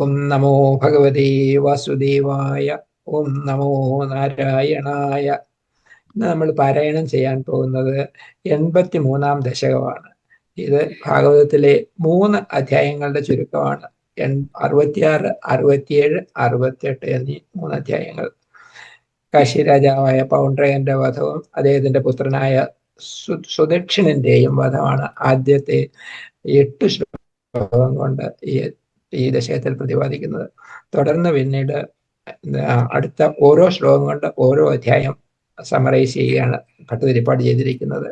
ഓം നമോ ഭഗവതേ വാസുദേവായ ഓം നമോ നാരായണായ. നമ്മൾ പാരായണം ചെയ്യാൻ പോകുന്നത് എൺപത്തി മൂന്നാം ദശകമാണ്. ഇത് ഭാഗവതത്തിലെ മൂന്ന് അധ്യായങ്ങളുടെ ചുരുക്കമാണ്. എൺ അറുപത്തിയാറ് അറുപത്തിയേഴ് അറുപത്തിയെട്ട് എന്നീ മൂന്ന് അധ്യായങ്ങൾ. കാശി രാജാവായ പൗണ്ട്രയന്റെ വധവും അദ്ദേഹത്തിന്റെ പുത്രനായ സു സുദക്ഷിണന്റെയും വധമാണ് ആദ്യത്തെ എട്ട് ശ്ലോകം കൊണ്ട് ഈ ഈ ദശകത്തിൽ പ്രതിപാദിക്കുന്നത്. തുടർന്ന് പിന്നീട് അടുത്ത ഓരോ ശ്ലോകം കൊണ്ട് ഓരോ അധ്യായം സമറൈസ് ചെയ്യുകയാണ് ഭട്ടതിരിപ്പാട് ചെയ്തിരിക്കുന്നത്.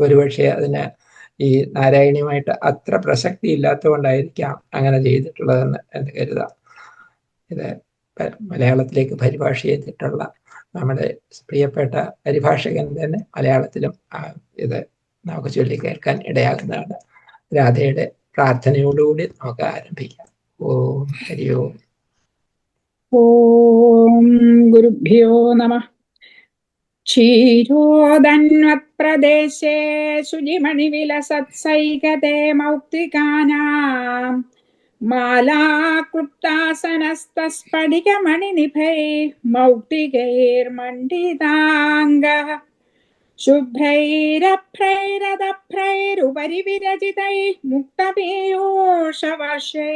ഒരുപക്ഷെ അതിന് ഈ നാരായണിയുമായിട്ട് അത്ര പ്രസക്തി ഇല്ലാത്തതുകൊണ്ടായിരിക്കാം അങ്ങനെ ചെയ്തിട്ടുള്ളതെന്ന് എന്ന് കരുതാം. ഇത് മലയാളത്തിലേക്ക് പരിഭാഷ ചെയ്തിട്ടുള്ള നമ്മുടെ പ്രിയപ്പെട്ട പരിഭാഷകൻ തന്നെ മലയാളത്തിലും ഇത് നമുക്ക് ചൊല്ലിക്കേൽക്കാൻ ഇടയാകുന്നതാണ്. രാധയുടെ പ്രാർത്ഥനയോടുകൂടി നമുക്ക് ആരംഭിക്കാം. ഓം ഹരി ഓം ഓം ഗുരുഭ്യോ നമ ക്ഷീരോദന്വത്പ്രദേശേ ശുചിമണിവിലസത്സൈകതേ മൗക്തികാനാം മാലാക്ലുപ്താസനസ്തസ്ഫടികമണിനിഭൈ മൗക്തികൈർമണ്ഡിതാംഗ ശുഭ്രൈരഭ്രൈരദഭ്രൈരുപരി വിരചിതൈ മുക്തമേയോഷവർഷേ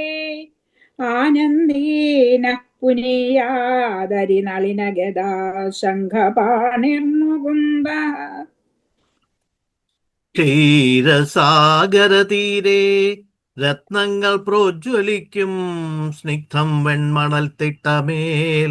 ആനന്ദീന പുനീയാദരി നളിന ഗതാ ശംഖപാണിർമുകുന്ദ ക്ഷീരസാഗരതീരെ രത്നങ്ങൾ പ്രോജ്വലിക്കും സ്നിഗ്ധം വെൺമണൽ തിട്ടമേൽ.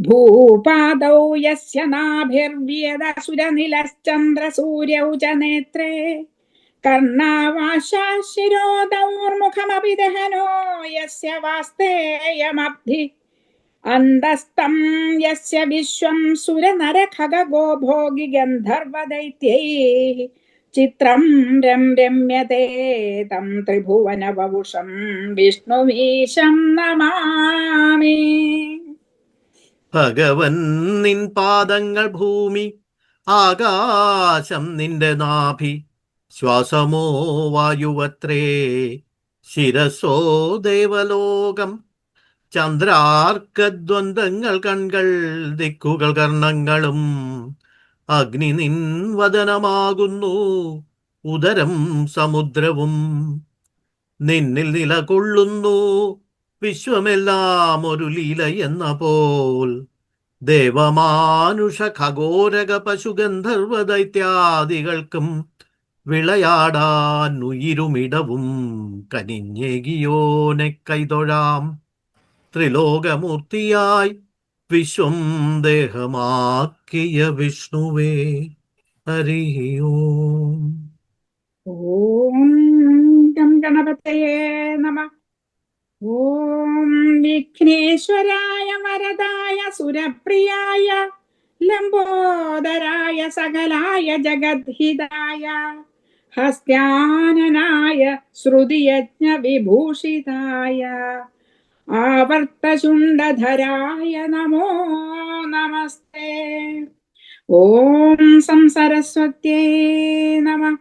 भूपादौ यस्य नाभिर्व्यदसुरनिलश्चन्द्रसूर्यौ च नेत्रे कर्णावाशा शिरोदौर्मुखमपि दहनो यस्य वास्तेयमब्धि। अन्दस्तं यस्य विश्वं सुरनरखगो भोगि गन्धर्वदैत्यैः चित्रं रं रम्यते तं त्रिभुवनवपुषं विष्णुमीशं नमामि। ഭഗവൻ നിൻ പാദങ്ങൾ ഭൂമി ആകാശം നിന്റെ നാഭി ശ്വാസമോ വായുവത്രേ ശിരസോ ദേവലോകം. ചന്ദ്രാർക്കദ്വന്ദ്ങ്ങൾ കൺകൾ ദിക്കുകൾ കർണങ്ങളും അഗ്നി നിൻ വദനമാകുന്നു ഉദരം സമുദ്രവും. നിന്നിൽ നിലകൊള്ളുന്നു വിശ്വമെല്ലാം ഒരു ലീല എന്ന പോൽ. ദേവമാനുഷ ഖഗോരക പശുഗന്ധർവ ദൈത്യാദികൾക്കും വിളയാടാൻ ഉയിരുമിടവും കനിഞ്ഞേകിയോനെ കൈതൊഴാം. ത്രിലോകമൂർത്തിയായി വിശ്വം ദേഹമാക്കിയ വിഷ്ണുവേ ഹരി ഓം ഓം ഗണപതയേ നമ. ॐ विघ्नेश्वराय वरदाय सुरप्रियाय लम्बोदराय सकलाय जगद्धिदाय हस्त्याननाय श्रुतियज्ञविभूषिताय आवर्तशुण्डधराय नमो नमस्ते ॐ संसरस्वत्यै नमः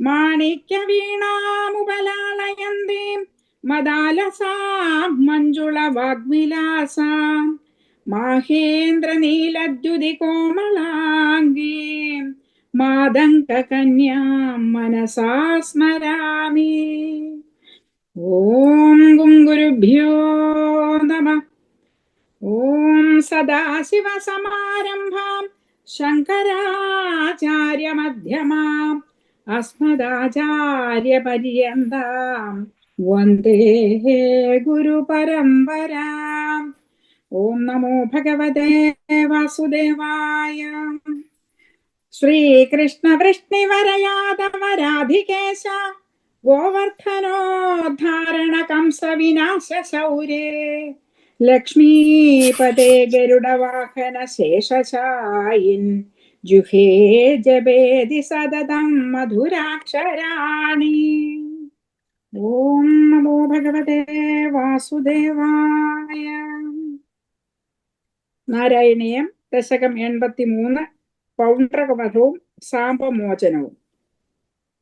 माणिक्यवीणामुपलालयन्तीम् മദാലസാം മഞ്ജുളവാഗ്വിലാസാം മാഹേന്ദ്രനീലദ്യുതി കോമളാംഗീം മാതങ്കകന്യാം മനസാ സ്മരാമി. ഓം ഗുംഗുരുഭ്യോ നമ. ഓം സദാശിവസമാരംഭാം ശങ്കരാചാര്യമധ്യമാം അസ്മദാചാര്യപര്യന്താം. वंदे वन्देहे गुरुपरम्पराम् ॐ नमो भगवते वासुदेवाय। श्रीकृष्णवृष्णिवरयादवराधिकेश गोवर्धनोद्धारणकंसविनाशशौरे लक्ष्मीपदे गरुडवाहनशेषशायिन्, जुहे जबेदि सददं मधुराक्षराणि। ഓം നമോ ഭഗവതേ വാസുദേവായ. നാരായണീയം ദശകം എൺപത്തിമൂന്ന് പൗണ്ഡ്രകവധവും സാമ്പമോചനവും.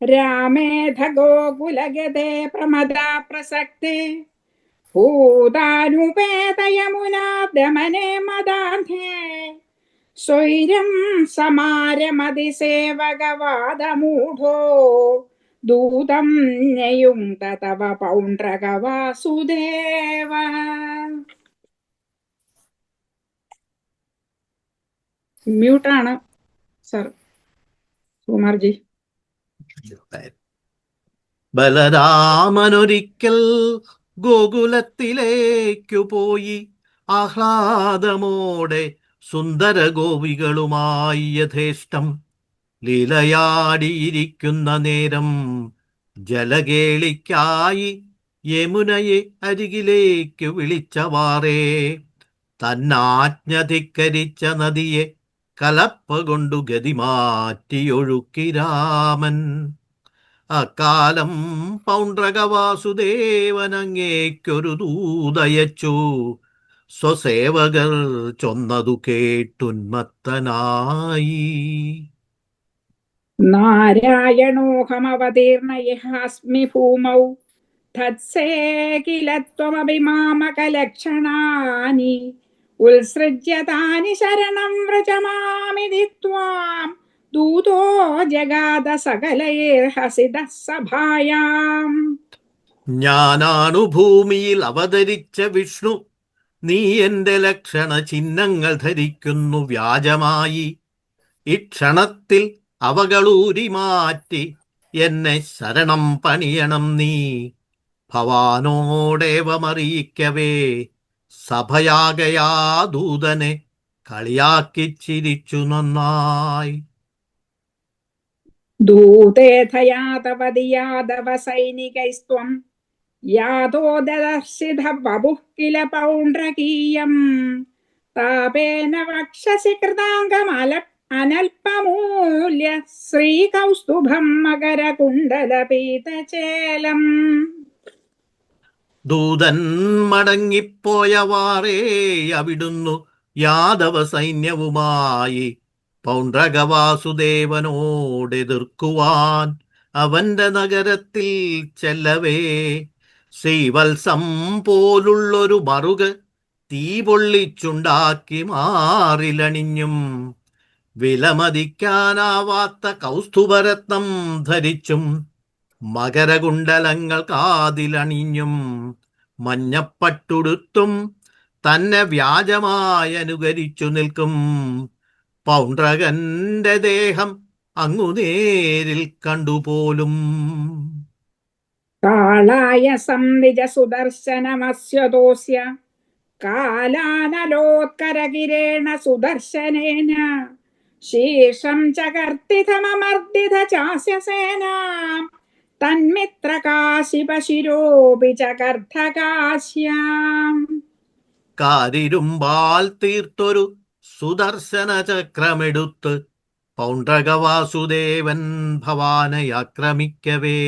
രാമേധ ഗോകുലഗതേ പ്രമദാ പ്രസക്തേ. ഭൂതാനുപേതയമുനാദമനെ മദാന്ധേ. സ്വൈരം സമാരമതിസേവകവാദമൂഢോ. ദൂതം ന്യയുങ്ത തവ പൗണ്ഡ്രകവാസുദേവ മ്യൂട്ടാണ് സർ കുമാർജി ബലരാമനൊരിക്കൽ ഗോകുലത്തിലേക്കു പോയി ആഹ്ലാദമോടെ സുന്ദര ഗോപികളുമായി യഥേഷ്ടം ലീലയാടിയിരിക്കുന്ന നേരം ജലകേളിക്കായി യമുനയെ അരികിലേക്ക് വിളിച്ചവാറേ. തന്നാജ്ഞധിക്കരിച്ച നദിയെ കലപ്പ കൊണ്ടു ഗതിമാറ്റിയൊഴുക്കി രാമൻ. അക്കാലം പൗണ്ഡ്രകവാസുദേവനങ്ങേക്കൊരു ദൂതയച്ചു. സ്വസേവകർ ചൊന്നതു കേട്ടുന്മത്തനായി. നാരായണോഹമവതീർണ യഹാസ്മി ഭൂമൗ തത്സേ കില ത്വമപി മാമകലക്ഷണാനി ഉത്സൃജ്യ താനി ശരണം വ്രജമാമിതി ത്വാം. ദൂതോ ജഗാദ സകലേർഹസിത സഭായാം ഞാനാണു ഭൂമിയിൽ അവതരിച്ച വിഷ്ണു നീ എന്റെ ലക്ഷണ ചിഹ്നങ്ങൾ ധരിക്കുന്നു വ്യാജമായി. ഇക്ഷണത്തിൽ അവകളൂരി മാറ്റി എന്നെ ശരണം പണിയണം നീ. ഭവാനോടേവമറിയിക്കവേ. സഭയാകയാ ദൂതനെ കളിയാക്കി ചിരിച്ചു നന്നായി. ദൂതേഥയാതവതി യാദവ സൈനികൈസ്ത്വം. താപേന വക്ഷസി കൃതാംഗമല അനൽപമൂല്യ ശ്രീകൗസ്തുഭം മകരകുണ്ടലപീതചേലം ദൂതൻ മടങ്ങിപ്പോയ വാറേ അവിടുന്നു യാദവ സൈന്യവുമായി പൗണ്ഡ്രകവാസുദേവനോടെതിർക്കുവാൻ അവന്റെ നഗരത്തിൽ ചെല്ലവേ. ശ്രീവത്സം പോലുള്ളൊരു മറുക തീ പൊള്ളിച്ചുണ്ടാക്കി മാറിലണിഞ്ഞും വിലമതിക്കാനാവാത്ത കൗസ്തുഭരത്നം ധരിച്ചും മകരകുണ്ടലങ്ങൾ കാതിലണിഞ്ഞും മഞ്ഞപ്പട്ടുടുത്തും തന്നെ വ്യാജമായി അനുകരിച്ചു നിൽക്കും. പൗണ്ഡ്രകന്റെ ദേഹം അങ്ങു നേരിൽ കണ്ടുപോലും. കാളായ സംനിജ സുദർശനമസ്യതോസ്യ. കാലാനലോത്കരകിരേണ സുദർശനേന. ശീർഷം ചകർത്തിതമമർദ്ദിത തന്മിത്ര കാശിപശിരോപി തന്മിത്രകാശിപശിരോപി ചകർദ്ധകാശ്യാം. കാരിരുമ്പാൽ തീർത്തൊരു സുദർശന ചക്രമെടുത്ത് പൗണ്ഡ്രകവാസുദേവൻ ഭവാനയാക്രമിക്കവേ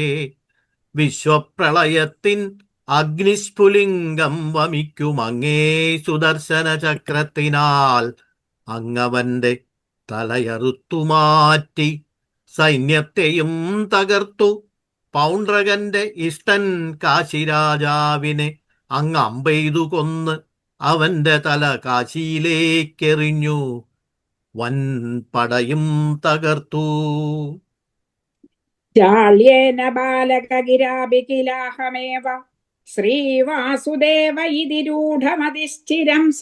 വിശ്വപ്രളയത്തിൻ അഗ്നിസ്ഫുലിംഗം വമിക്കും അങ്ങേ സുദർശന ചക്രത്തിനാൽ അങ്ങവന്റെ തലയറുത്തുമാറ്റി സൈന്യത്തെയും തകർത്തു. പൗണ്ഡ്രകന്റെ ഇഷ്ടൻ കാശിരാജാവിനെ അങ്ങ് അമ്പെയ്തു കൊന്ന് അവന്റെ തല കാശിയിലേക്കെറിഞ്ഞു. വൻ പടയും തകർത്തു. ജാള്യേന ബാലകഗിരാപി കിലാഹമേവ ശ്രീവാസുദേവ ഇതി രൂഢമതിസ്ഥിരം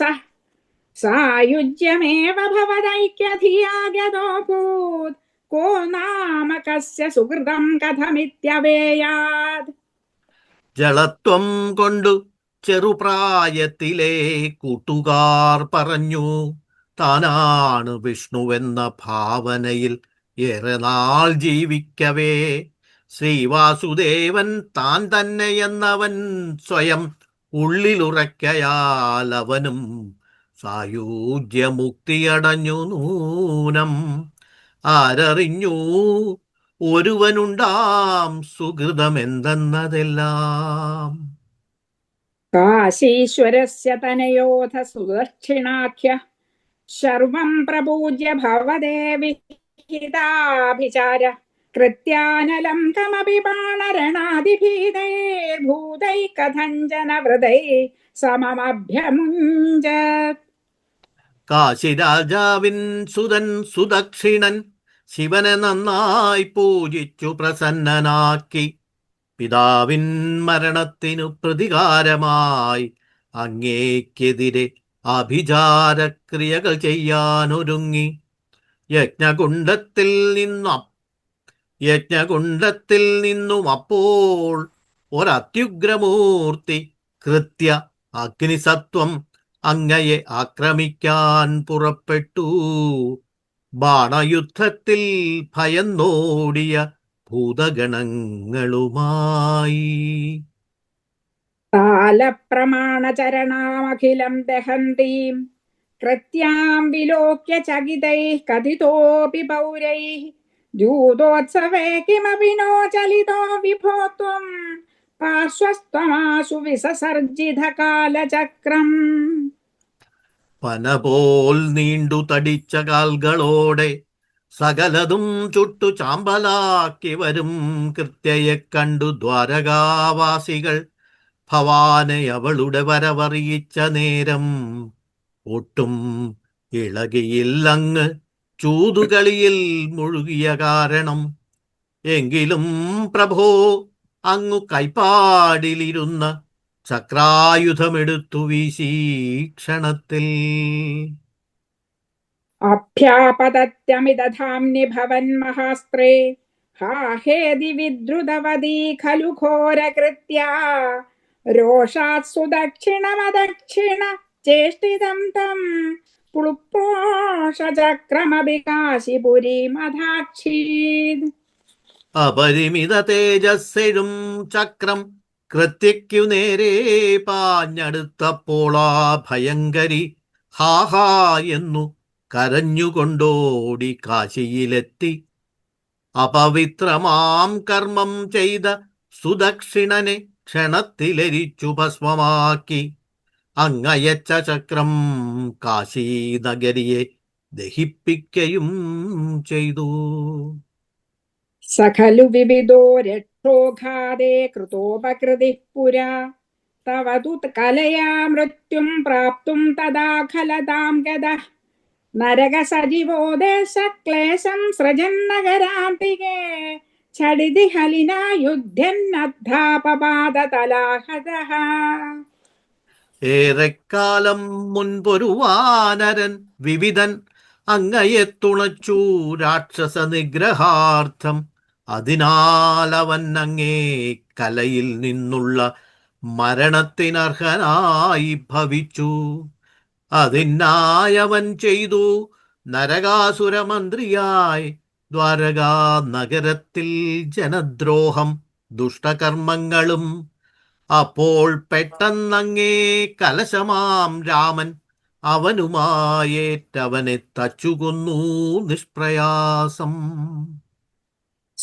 സായുജ്യമേവ ഭവതൈക്യധിയാഗതോഭൂത് കോ നാമ കസ്യ സുഹൃതം കഥമിത്യവേയാത് ജളത്വം കൊണ്ടു ചെറുപ്രായത്തിലെ കൂട്ടുകാർ പറഞ്ഞു താനാണ് വിഷ്ണുവെന്ന ഭാവനയിൽ ഏറെ നാൾ ജീവിക്കവേ. ശ്രീവാസുദേവൻ താൻ തന്നെയെന്നവൻ സ്വയം ഉള്ളിലുറക്കയാൽ അവനും സായുജ്യമുക്തിയടഞ്ഞു നൂനം. ആരറിഞ്ഞു? ഒരുവനുണ്ടാം സുഹൃതമെന്തെന്നതെല്ലാം? കാശീശ്വരസ്യ തനയോധ സുദക്ഷിണാഖ്യ ശർവം പ്രപൂജ്യ ഭവദേവി ഹിതാഭിചാര. കൃത്യാനലം തമപി ബാണരണാതിഭീതൈർഭൂതൈ കഥഞ്ജന വൃതൈ സമമഭ്യമുഞ്ച കാശിരാജാവിൻ സുതൻ സുദക്ഷിണൻ ശിവനെ നന്നായി പൂജിച്ചു പ്രസന്നനാക്കി. പിതാവിൻ മരണത്തിനു പ്രതികാരമായി അങ്ങേക്കെതിരെ അഭിചാരക്രിയകൾ ചെയ്യാനൊരുങ്ങി. യജ്ഞകുണ്ഡത്തിൽ നിന്നും യജ്ഞകുണ്ഡത്തിൽ നിന്നും അപ്പോൾ ഒരത്യുഗ്രമൂർത്തി കൃത്യ അഗ്നിസത്വം അങ്ങയെ ആക്രമിക്കാൻ പുറപ്പെട്ടു. ബാണയുദ്ധത്തിൽ ഭയന്നോടിയ ഭൂതഗണങ്ങളുമായി. കാലപ്രമാണചരണാമഖിലം ദഹന്തീം. കൃത്യാം വിലോക്യ ചകിതൈ കഥിതോപി പൗരൈ. ജൂതോത്സവേ കിമപി നോ ചലിതോ വിഭോ പാർശ്വസ്തമാശു വിസസർജിത കാലചക്രം. പന പോൽ നീണ്ടു തടിച്ച കാൽകളോടെ സകലതും ചുട്ടു ചാമ്പലാക്കി വരും. കൃത്യയെ കണ്ടു ദ്വാരകാവാസികൾ ഭവാനെ അവളുടെ വരവറിയിച്ച നേരം. ഒട്ടും ഇളകിയില്ലങ്ങ് ചൂതുകളിയിൽ മുഴുകിയ കാരണം. എങ്കിലും പ്രഭോ അങ്ങു കൈപ്പാടിലിരുന്ന ചക്രായുധമെടുത്തു വിശീക്ഷണത്തിൽ അഭ്യാപതത്യമിതധാംനി ഭവന്മഹാസ്ത്രേ ഹാ ഹേതി വിദ്രുതവതി ഖലു ഘോരകൃത്യാ. രോഷാത് സുദക്ഷിണമദക്ഷിണ ചേഷ്ടിതം തം. പുളുപ്രോഷചക്രമപി കാശിപുരീമധാക്ഷീത് അപരിമിത തേജസ്സെഴും ചക്രം കൃത്യയ്ക്കു നേരെ പാഞ്ഞടുത്തപ്പോൾ ആ ഭയങ്കരി ഹാഹാ എന്നു കരഞ്ഞുകൊണ്ടോടി കാശിയിലെത്തി. അപവിത്രമാം കർമ്മം ചെയ്ത സുദക്ഷിണനെ ക്ഷണത്തിലരിച്ചു ഭസ്മമാക്കി. അങ്ങയച്ച ചക്രം കാശി നഗരിയെ ദഹിപ്പിക്കുകയും ചെയ്തു. സകലു വിവിധോ രക്ഷ विविधो रक्षोघादे कृतोपकृतिः पुरा तव तु कलया मृत्युं प्राप्तुं तदा खलतां गदः नरकसजीवो देशक्लेशं सृजन्नगरान्तिके छडिति हलिना युध्यन्नद्धापपादतलाहतः ഏറെക്കാലം മുൻപൊരു വാനരൻ വിവിധൻ അങ്ങയെ തുണച്ചു രാക്ഷസ നിഗ്രഹാർത്ഥം അതിനാൽ അവൻ അങ്ങേ കലയിൽ നിന്നുള്ള മരണത്തിനർഹനായി ഭവിച്ചു. അതിനായവൻ ചെയ്തു നരകാസുരമന്ത്രിയായി ദ്വാരകാ നഗരത്തിൽ ജനദ്രോഹം ദുഷ്ടകർമ്മങ്ങളും. അപ്പോൾ പെട്ടെന്നങ്ങേ കലശമാം രാമൻ അവനുമായേറ്റവനെ തച്ചുകൊന്നു നിഷ്പ്രയാസം.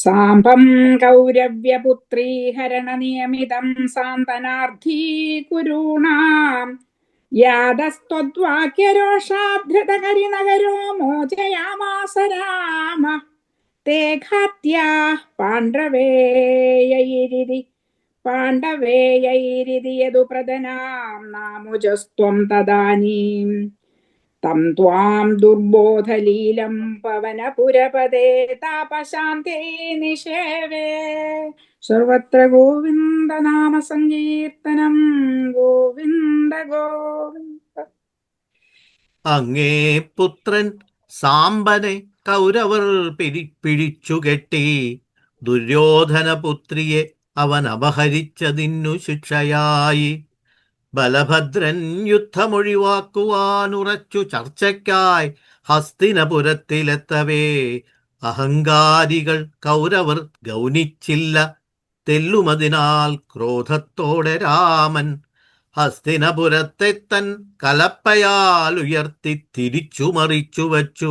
സാമ്പം കൗരവ്യപുത്രീ ഹരണനിയമിതം സാന്തനാർത്ഥീ കുരുണാം. യാതസ്ത്വദ്വാക്യരോഷാഭ്യതകരിനഗരോ മോചയാമാസരാമ. തേ ഘാത്യാ പാണ്ഡവേയൈരിതി. പാണ്ഡവേയൈരിതി യദുപ്രദനാം നാമുജസ്ത്വം തദാനീം. തം ത്വാം ദുർബോധലീലം പവനപുരപദേ താപശാന്തേ നിഷേവേ. സർവത്ര ഗോവിന്ദ നാമ സങ്കീർത്തനം ഗോവിന്ദ ഗോവിന്ദ. അങ്ങേ പുത്രൻ സാമ്പനെ കൗരവർ പിരി പിടിച്ചു കെട്ടി. ദുര്യോധന പുത്രിയെ അവൻ അപഹരിച്ചതിന്നു ശിക്ഷയായി. ബലഭദ്രൻ യുദ്ധമൊഴിവാക്കുവാനുറച്ചു ചർച്ചയ്ക്കായി ഹസ്തിനപുരത്തിലെത്തവേ. അഹങ്കാരികൾ കൗരവർ ഗൗനിച്ചില്ല. തെല്ലുമതിനാൽ ക്രോധത്തോടെ രാമൻ ഹസ്തിനപുരത്തെ തൻ കലപ്പയാൽ ഉയർത്തി തിരിച്ചു മറിച്ചു വച്ചു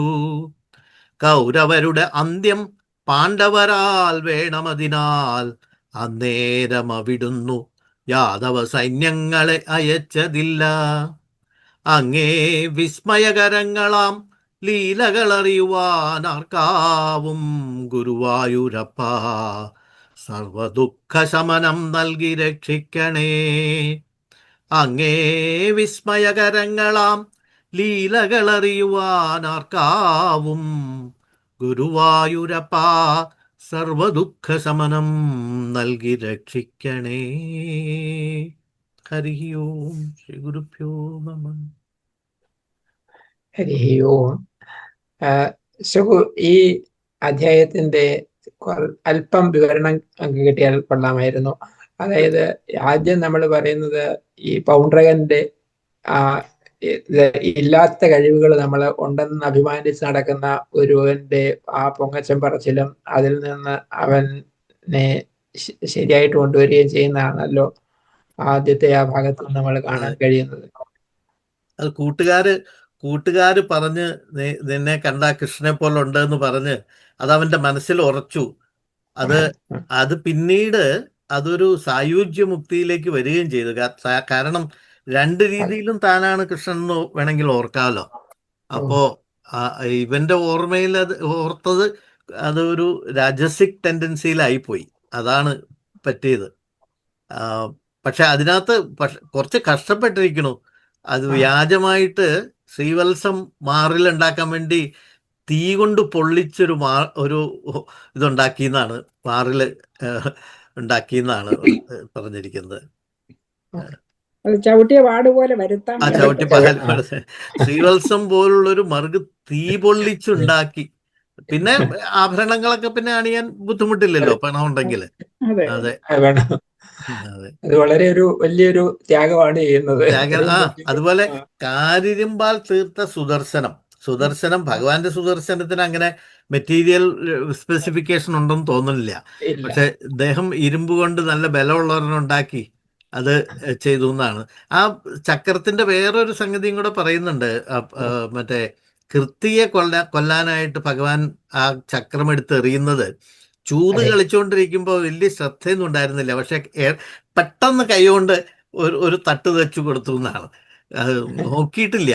കൗരവരുടെ അന്ത്യം പാണ്ഡവരാൽ വേണമതിനാൽ അന്നേരം അവിടുന്നു യാദവ സൈന്യങ്ങളെ അയച്ചതില്ല. അങ്ങേ വിസ്മയകരങ്ങളാം ലീലകളറിയുവാൻ ആർക്കാവും ഗുരുവായൂരപ്പ. സർവദുഃഖശമനം നൽകി രക്ഷിക്കണേ. അങ്ങേ വിസ്മയകരങ്ങളാം ലീലകളറിയുവാൻ ആർക്കാവും ഗുരുവായൂരപ്പ. സർവദുഃഖശമനം നൽകി രക്ഷിക്കണേ. ഹരി ഓം ശ്രീ ഗുരുഭ്യോ നമ. ഹരി ഓം. ഈ അധ്യായത്തിന്റെ അല്പം വിവരണം കിട്ടിയാൽ കൊള്ളാമായിരുന്നു. അതായത് ആദ്യം നമ്മൾ പറയുന്നത് ഈ പൗണ്ട്രകന്റെ ആ ഇല്ലാത്ത കഴിവുകൾ നമ്മൾ ഉണ്ടെന്ന് അഭിമാനിച്ച് നടക്കുന്ന ഒരുവന്റെ ആ പൊങ്ങച്ചം പറച്ചിലും അതിൽ നിന്ന് അവനെ ശരിയായിട്ട് കൊണ്ടുവരികയും ചെയ്യുന്നതാണല്ലോ ആദ്യത്തെ ആ ഭാഗത്ത് നമ്മൾ കാണാൻ കഴിയുന്നത്. അത് കൂട്ടുകാര് കൂട്ടുകാര് പറഞ്ഞ് നിന്നെ കണ്ട കൃഷ്ണനെ പോലെ ഉണ്ട് എന്ന് പറഞ്ഞ് അത് അവന്റെ മനസ്സിൽ ഉറച്ചു. അത് അത് പിന്നീട് അതൊരു സായുജ്യ മുക്തിയിലേക്ക് വരികയും ചെയ്തു. കാരണം രണ്ട് രീതിയിലും താനാണ് കൃഷ്ണൻ എന്ന് വേണമെങ്കിൽ ഓർക്കാമല്ലോ അപ്പോ ഇവന്റെ ഓർമ്മയിൽ അത് ഓർത്തത് അതൊരു രാജസിക് ടെൻഡൻസിയിലായി പോയി. അതാണ് പറ്റിയത്. പക്ഷെ അതിനകത്ത് കുറച്ച് കഷ്ടപ്പെട്ടിരിക്കണു. അത്. വ്യാജമായിട്ട് ശ്രീവത്സം മാറിൽ ഉണ്ടാക്കാൻ വേണ്ടി തീ കൊണ്ട് പൊള്ളിച്ചൊരു മാ ഒരു ഇതുണ്ടാക്കിയെന്നാണ്. മാറിൽ ഉണ്ടാക്കിയെന്നാണ് പറഞ്ഞിരിക്കുന്നത്. ചവിട്ടിയ വാട് പോലെ വരുത്താൻ ശ്രീവത്സം പോലുള്ളൊരു മറുക് തീ പൊള്ളിച്ചുണ്ടാക്കി. പിന്നെ ആഭരണങ്ങളൊക്കെ പിന്നെ അണിയാൻ ബുദ്ധിമുട്ടില്ലല്ലോ പണം ഉണ്ടെങ്കിൽ അതെ. അതെ. വളരെ ഒരു വലിയൊരു ത്യാഗമാണ് ചെയ്യുന്നത്. ത്യാഗ- ആ അതുപോലെ. കാരിരുമ്പാൽ തീർത്ത സുദർശനം. സുദർശനം ഭഗവാന്റെ സുദർശനത്തിന് അങ്ങനെ മെറ്റീരിയൽ സ്പെസിഫിക്കേഷൻ ഉണ്ടെന്ന് തോന്നുന്നില്ല. പക്ഷെ ഇദ്ദേഹം ഇരുമ്പ് കൊണ്ട് നല്ല ബലമുള്ളവരുണ്ടാക്കി അത് ചെയ്തു എന്നാണ്. ആ ചക്രത്തിന്റെ വേറൊരു സംഗതിയും കൂടെ പറയുന്നുണ്ട്. മറ്റേ കൃത്തിയെ കൊല്ല കൊല്ലാനായിട്ട് ഭഗവാൻ ആ ചക്രം എടുത്ത് എറിയുന്നത്. ചൂത് കളിച്ചുകൊണ്ടിരിക്കുമ്പോൾ വലിയ ശ്രദ്ധയൊന്നും ഉണ്ടായിരുന്നില്ല. പക്ഷെ പെട്ടെന്ന് കൈകൊണ്ട് ഒരു ഒരു തട്ട് തെച്ചു കൊടുത്തു എന്നാണ്. അത് നോക്കിയിട്ടില്ല.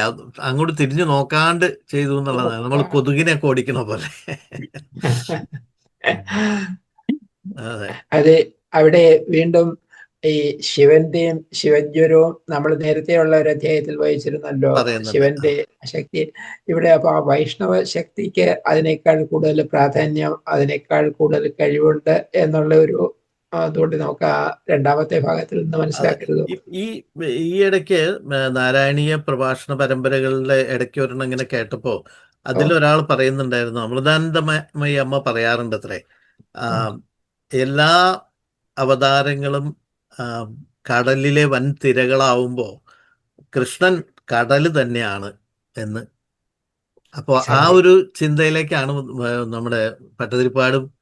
അങ്ങോട്ട് തിരിഞ്ഞു നോക്കാണ്ട് ചെയ്തു എന്നുള്ളതാണ്. നമ്മൾ കൊതുകിനെ ഓടിക്കണ പോലെ. അതെ. അവിടെ വീണ്ടും ഈ ശിവന്റെയും ശിവജ്വരവും നമ്മൾ നേരത്തെയുള്ള ഒരു അധ്യായത്തിൽ വായിച്ചിരുന്നല്ലോ. ശിവന്റെ ശക്തി. ഇവിടെ അപ്പൊ ആ വൈഷ്ണവ ശക്തിക്ക് അതിനേക്കാൾ കൂടുതൽ പ്രാധാന്യം അതിനേക്കാൾ കൂടുതൽ കഴിവുണ്ട് എന്നുള്ള ഒരു അതുകൊണ്ട് നമുക്ക് ആ രണ്ടാമത്തെ ഭാഗത്തിൽ നിന്ന് മനസ്സിലാക്കരുത്. ഈ- ഈ ഇടയ്ക്ക് നാരായണീയ പ്രഭാഷണ പരമ്പരകളുടെ ഇടയ്ക്ക് ഒരെണ്ണം ഇങ്ങനെ കേട്ടപ്പോ അതിലൊരാൾ പറയുന്നുണ്ടായിരുന്നു അമൃതാനന്ദമയ അമ്മ പറയാറുണ്ട് അത്രേ എല്ലാ അവതാരങ്ങളും കടലിലെ വൻ തിരകളാവുമ്പോൾ കൃഷ്ണൻ കടൽ തന്നെയാണ് എന്ന്. അപ്പോൾ ആ ഒരു ചിന്തയിലേക്കാണ് നമ്മുടെ പട്ടതിരിപ്പാടും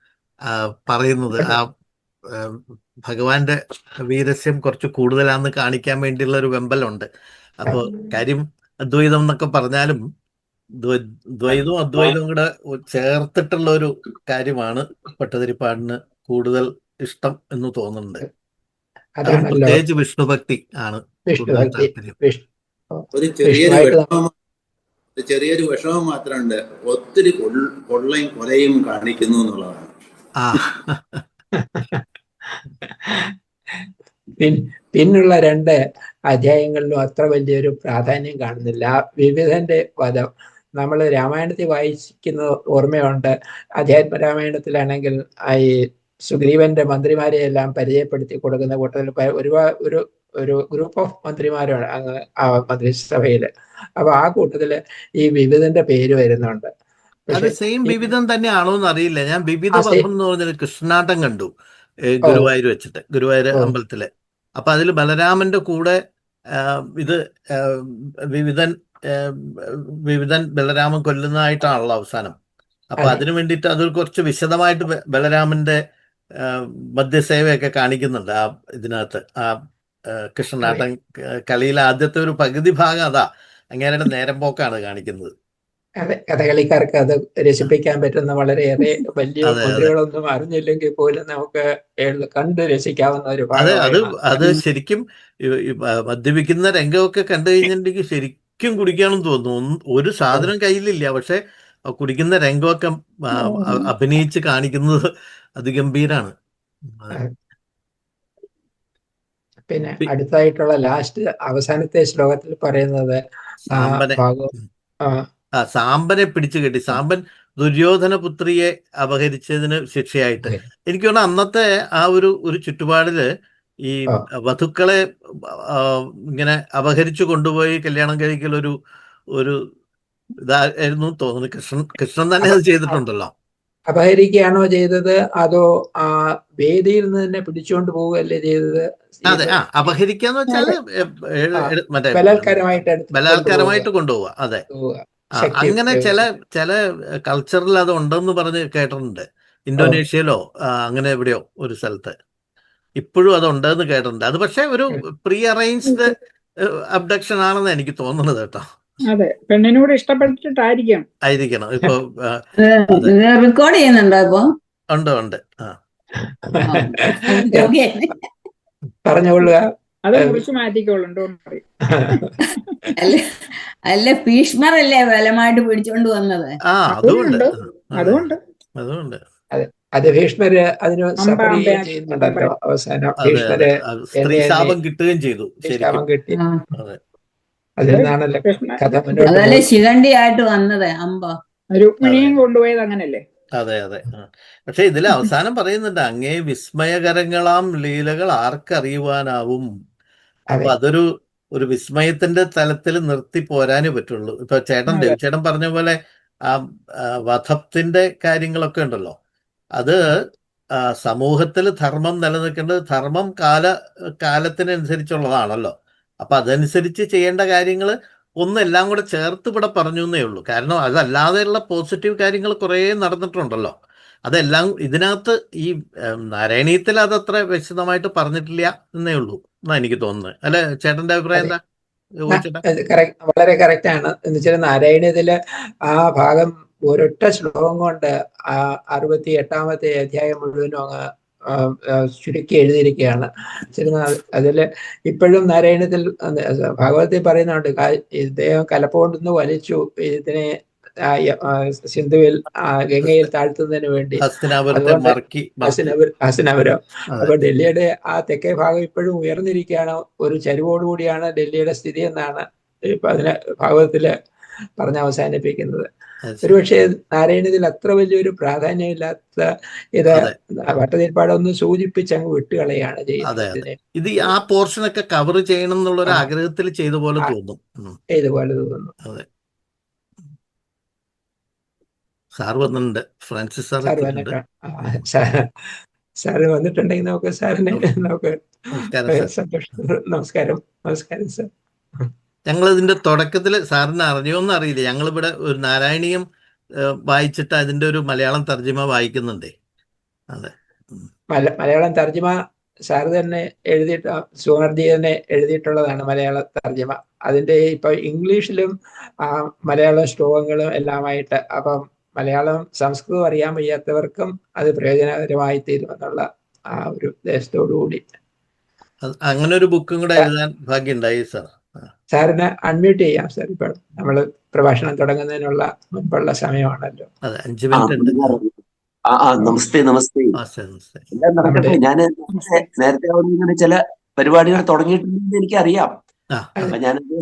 പറയുന്നത്. ആ ഭഗവാന്റെ വീരസ്യം കുറച്ച് കൂടുതലാന്ന് കാണിക്കാൻ വേണ്ടിയുള്ള ഒരു വെമ്പലുണ്ട്. അപ്പൊ കാര്യം അദ്വൈതം എന്നൊക്കെ പറഞ്ഞാലും ദ്വ- ദ്വൈതവും അദ്വൈതവും കൂടെ ചേർത്തിട്ടുള്ള ഒരു കാര്യമാണ് പട്ടതിരിപ്പാടിന് കൂടുതൽ ഇഷ്ടം എന്ന് തോന്നുന്നുണ്ട്. പ്രത്യേകിച്ച് വിഷ്ണുഭക്തി ആണ് ഒരു ചെറിയൊരു ചെറിയൊരു വിഷമം മാത്രമുണ്ട്. ഒത്തിരി കൊള്ള- കൊള്ളയും കൊലയും കാണിക്കുന്നു എന്നുള്ളതാണ്. ആ. പിന്നുള്ള രണ്ട് അധ്യായങ്ങളിലും അത്ര വലിയൊരു പ്രാധാന്യം കാണുന്നില്ല. വിവിധന്റെ വധം നമ്മൾ രാമായണത്തിൽ വായിക്കുന്ന ഓർമ്മയുണ്ട്. അധ്യാത്മ രാമായണത്തിലാണെങ്കിൽ ഈ സുഗ്രീവന്റെ മന്ത്രിമാരെ എല്ലാം പരിചയപ്പെടുത്തി കൊടുക്കുന്ന കൂട്ടത്തിൽ ഒരുപാട് ഒരു ഒരു ഗ്രൂപ്പ് ഓഫ് മന്ത്രിമാരാണ് അങ്ങ് ആ മന്ത്രിസഭയിൽ. അപ്പൊ ആ കൂട്ടത്തിൽ ഈ വിവിധന്റെ പേര് വരുന്നുണ്ട്. അത് സെയിം വിവിധം വിവിധം തന്നെയാണോ എന്ന് അറിയില്ല. ഞാൻ വിവിധ എന്ന് പറഞ്ഞൊരു കൃഷ്ണാട്ടം കണ്ടു ഗുരുവായൂർ വെച്ചിട്ട് ഗുരുവായൂർ. അമ്പലത്തിൽ. അപ്പൊ അതിൽ ബലരാമന്റെ കൂടെ ഇത് വിവിധൻ വിവിധൻ ബലരാമൻ കൊല്ലുന്നതായിട്ടാണല്ലോ അവസാനം. അപ്പൊ അതെ. അതിനു വേണ്ടിയിട്ട് അത് കുറച്ച് വിശദമായിട്ട് ബലരാമന്റെ മദ്യസേവയൊക്കെ കാണിക്കുന്നുണ്ട് ആ ഇതിനകത്ത്. ആ കൃഷ്ണനാട്ടം കൃഷ്ണനാട്ടൻ കളിയിലെ ആദ്യത്തെ ഒരു പകുതി ഭാഗം അതാ. അങ്ങേരുടെ നേരം പോക്കാണ് കാണിക്കുന്നത്. അതെ കഥകളിക്കാർക്ക് അത് രസിപ്പിക്കാൻ പറ്റുന്ന വളരെയേറെ വലിയ. മുദ്രകളൊന്നും അറിഞ്ഞില്ലെങ്കിൽ പോലും നമുക്ക് കണ്ട് രസിക്കാവുന്ന ഒരു അതെ അത് അത് ശരിക്കും മദ്യപിക്കുന്ന രംഗമൊക്കെ കണ്ടു കഴിഞ്ഞിട്ടുണ്ടെങ്കിൽ ശരിക്കും കുടിക്കാണെന്ന് തോന്നുന്നു ഒരു സാധനം കയ്യിലില്ല. പക്ഷെ കുടിക്കുന്ന രംഗമൊക്കെ അഭിനയിച്ച് കാണിക്കുന്നത് അതിഗംഭീരാണ്. അതെ. പിന്നെ അടുത്തായിട്ടുള്ള ലാസ്റ്റ് അവസാനത്തെ ശ്ലോകത്തിൽ പറയുന്നത് ആ സാമ്പനെ. പിടിച്ചു കെട്ടി. സാമ്പൻ ദുര്യോധന പുത്രിയെ അപഹരിച്ചതിന് ശിക്ഷയായിട്ട്. എനിക്ക് തോന്നുന്നു അന്നത്തെ ആ ഒരു ഒരു ചുറ്റുപാടിൽ ഈ വധുക്കളെ ഇങ്ങനെ അപഹരിച്ചു കൊണ്ടുപോയി കല്യാണം കഴിക്കൽ ഒരു ഒരു ഇതായിരുന്നു തോന്നുന്നു. കൃഷ്ണൻ കൃഷ്ണൻ തന്നെ അത് ചെയ്തിട്ടുണ്ടല്ലോ. അപഹരിക്കുകയാണോ ചെയ്തത്? അതോ ആ വേദിയിൽ നിന്ന് തന്നെ പിടിച്ചുകൊണ്ട് പോവുകയല്ലേ ചെയ്തത്? അതെ ആ അപഹരിക്കാന്ന് വെച്ചാൽ മറ്റേ ബലാത്കാരമായിട്ട് ബലാത്കാരമായിട്ട് കൊണ്ടുപോവുക അതെ. അങ്ങനെ ചില ചില കൾച്ചറിൽ അത് ഉണ്ടെന്ന് പറഞ്ഞ് കേട്ടിട്ടുണ്ട്. ഇന്തോനേഷ്യയിലോ അങ്ങനെ എവിടെയോ ഒരു സ്ഥലത്ത്. ഇപ്പോഴും അത് ഉണ്ടെന്ന് കേട്ടിട്ടുണ്ട്. അത് പക്ഷെ ഒരു പ്രീ അറേഞ്ച്ഡ് അബ്ഡക്ഷൻ ആണെന്ന് എനിക്ക് തോന്നുന്നത് കേട്ടോ. അതെ പെണ്ണിനോട് ഇഷ്ടപ്പെട്ടിട്ടായിരിക്കാം ആയിരിക്കണം. ഇപ്പൊ റെക്കോർഡ് ചെയ്യുന്നുണ്ടോ ഇപ്പൊ? ഉണ്ട് ഉണ്ട്. ആ. പറഞ്ഞുകൊള്ളുക. അത് ഏഹ്. മുറിച്ച് മാറ്റിക്കോളുണ്ടോ അല്ല അല്ല ഭീഷ്മറല്ലേ ബലമായിട്ട് പിടിച്ചോണ്ട് വന്നത്? ആ അതുകൊണ്ട് അതുകൊണ്ട്. അതുകൊണ്ട് അത് ഭീഷ്മര് അതിന് ചെയ്യുന്നുണ്ടല്ലോ അവസാനം. ഭീഷ്മര് സ്ത്രീ ശാപം കിട്ടുകയും ചെയ്തു ശാപം കിട്ടി. അതിൽ നിന്നാണല്ലോ കഥ അതല്ലേ. ശിഖണ്ഡിയായിട്ട് വന്നത് അമ്പ. രുക്മിണിയും കൊണ്ടുപോയത് അങ്ങനല്ലേ? അതെ അതെ. പക്ഷെ ഇതിൽ അവസാനം പറയുന്നുണ്ട് അങ്ങേ വിസ്മയകരങ്ങളാം ലീലകൾ ആർക്കറിയുവാനാവും? അപ്പൊ അതൊരു ഒരു വിസ്മയത്തിന്റെ തലത്തിൽ നിർത്തി പോരാനേ പറ്റുള്ളൂ. ഇപ്പൊ ചേട്ടൻ ചേട്ടൻ രവിചേട്ടൻ പറഞ്ഞ പോലെ ആ വധത്തിന്റെ കാര്യങ്ങളൊക്കെ ഉണ്ടല്ലോ. അത് സമൂഹത്തിൽ ധർമ്മം നിലനിൽക്കേണ്ടത് ധർമ്മം കാല കാലത്തിനനുസരിച്ചുള്ളതാണല്ലോ. അപ്പൊ അതനുസരിച്ച് ചെയ്യേണ്ട കാര്യങ്ങൾ ഒന്ന് എല്ലാം കൂടെ ചേർത്ത് ഇവിടെ പറഞ്ഞു എന്നേ ഉള്ളൂ. കാരണം അതല്ലാതെയുള്ള പോസിറ്റീവ് കാര്യങ്ങൾ കുറേ നടന്നിട്ടുണ്ടല്ലോ. അതെല്ലാം ഇതിനകത്ത് ഈ നാരായണീയത്തിൽ അതത്ര വിശദമായിട്ട് പറഞ്ഞിട്ടില്ല എന്നേ ഉള്ളൂ എന്നാ എനിക്ക് തോന്നുന്നത്. അല്ലെ ചേട്ടന്റെ അഭിപ്രായം എന്താ? വളരെ കറക്റ്റ് ആണ്. എന്ന് വെച്ചാൽ നാരായണീയത്തിൽ ആ ഭാഗം ഒരൊറ്റ ശ്ലോകം കൊണ്ട് ആ അറുപത്തി എട്ടാമത്തെ അധ്യായം മുഴുവനും അങ്ങ് ചുരുക്കി എഴുതിയിരിക്കുകയാണ്. അതിൽ ഇപ്പോഴും നാരായണത്തിൽ ഭാഗവതത്തിൽ പറയുന്നുണ്ട് ഇദ്ദേഹം കലപ്പകൊണ്ടൊന്ന് വലിച്ചു ഇതിനെ സിന്ധുവിൽ ഗംഗയിൽ താഴ്ത്തുന്നതിന് വേണ്ടി. ഹസനപുരം അപ്പൊ ഡൽഹിയുടെ ആ തെക്കേ ഭാഗം ഇപ്പോഴും ഉയർന്നിരിക്കുകയാണ്. ഒരു ചരിവോടുകൂടിയാണ് ഡൽഹിയുടെ സ്ഥിതി എന്നാണ് ഇപ്പൊ അതിന് ഭാഗവതത്തിൽ പറഞ്ഞ് അവസാനിപ്പിക്കുന്നത്. ഒരുപക്ഷെ നാരായണ ഒരുപക്ഷെ നാരായണത്തിൽ അത്ര വലിയൊരു പ്രാധാന്യമില്ലാത്ത ഇത് വട്ടതിരിപ്പാടൊന്ന് സൂചിപ്പിച്ച് അങ്ങ് വിട്ടുകളയാണ് അതെ, ചെയ്യുന്നത് ഇത് ആ പോർഷനൊക്കെ കവർ ചെയ്യണം എന്നുള്ള ഒരു. ആഗ്രഹത്തിൽ ചെയ്ത പോലെ. തോന്നും. ഇതുപോലെ തോന്നുന്നു. സാർ വന്നിട്ടുണ്ട്. ഫ്രാൻസിസ് സാർ സാറ് വന്നിട്ടുണ്ടെങ്കിൽ നമുക്ക് സാറിനെ നമുക്ക് സന്തോഷം. നമസ്കാരം. നമസ്കാരം സാർ. ഞങ്ങൾ ഇതിന്റെ തുടക്കത്തിൽ സാറിന് അറിഞ്ഞോന്ന് അറിയില്ല. ഞങ്ങൾ ഇവിടെ ഒരു നാരായണീയം വായിച്ചിട്ട് അതിന്റെ ഒരു മലയാളം തർജിമ വായിക്കുന്നുണ്ടേ. അതെ. മലയാളം തർജിമ സാർ തന്നെ എഴുതിയിട്ട് സുവർജി തന്നെ എഴുതിയിട്ടുള്ളതാണ് മലയാള തർജിമ. അതിന്റെ ഇപ്പൊ ഇംഗ്ലീഷിലും മലയാളം ശ്ലോകങ്ങളും എല്ലാമായിട്ട് അപ്പം മലയാളം സംസ്കൃതം അറിയാൻ വയ്യാത്തവർക്കും അത് പ്രയോജനകരമായി തീരുമെന്നുള്ള ആ ഒരു ഉദ്ദേശത്തോടു കൂടി അങ്ങനെ ഒരു ബുക്കും കൂടെ എഴുതാൻ ഭാഗ്യമുണ്ടായി സാർ. സാറിന് അൺമ്യൂട്ട് ചെയ്യാം സാർ ഇപ്പോൾ നമ്മൾ പ്രഭാഷണം തുടങ്ങുന്നതിനുള്ള മുൻപുള്ള സമയമാണല്ലോ. അതെ അഞ്ച് ആ, മിനിറ്റ് ഉണ്ട്. ആ ആ നമസ്തേ നമസ്തേ. എല്ലാം നടക്കട്ടെ? ഞാൻ നേരത്തെ ഇങ്ങനെ ചില പരിപാടികൾ തുടങ്ങിയിട്ടുണ്ടെന്ന് എനിക്കറിയാം. ആ അപ്പൊ ഞാനത്